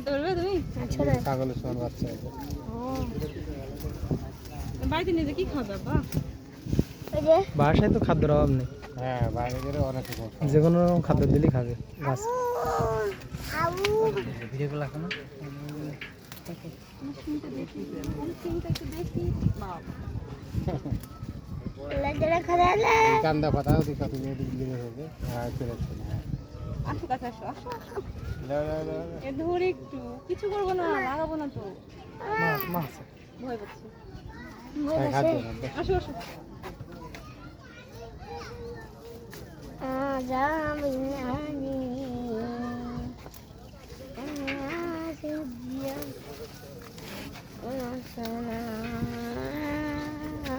তুমি? ছাগলের সমান বাচ্চা বাড়িতে নিয়ে কি খাবে বাবা? বাসায় তো খাদ্যের অভাব নেই। হ্যাঁ বাইরে গেলে অনেক রকম যে কোনো রকম খাদ্য দিলেই খাবে লেজরা কান্দা পাতা দিকা তুমি হবে হ্যাঁ চলে হ্যাঁ আসো কাছে আসো আসো। এ ধরে একটু। কিছু করব না লাগাবো না তো। মাছ মাছ ভয় পাচ্ছি। হ্যাঁ। আসো আসো।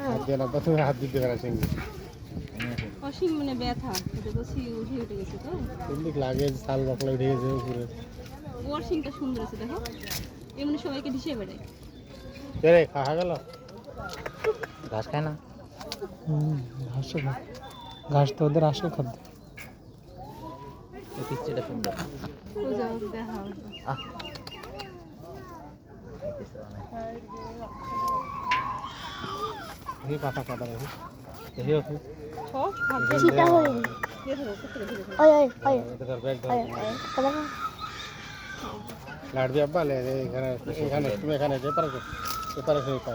হাত দিয়ে না তুমি হাত দিতে পারো সঙ্গে অসীম মানে ব্যথা এটা বসি উঠে উঠে গেছে তো। তুমি লাগে শাল বকলা উঠে গেছে উপরে। ওর সিংটা সুন্দর আছে দেখো। এমনি সবাইকে ঢিসে বেড়ায়। রে খাওয়া গেল? ঘাস খায় না? হুম খায়। ঘাস তো ওদের আসল খাদ্য। পিচ্ছিটা সুন্দর। ও যাও দেখা পাতা পাতা খাবে চিতা হই দিয়ে ধরো কুকুরে ধরে ধরো ওই ওই ওই এটা ধর ব্যাগ ধর ওই ওই কদম লাড়বি আব্বা লে এখানে এখানে তুমি এখানে যে পারো যে পারো সেই পারো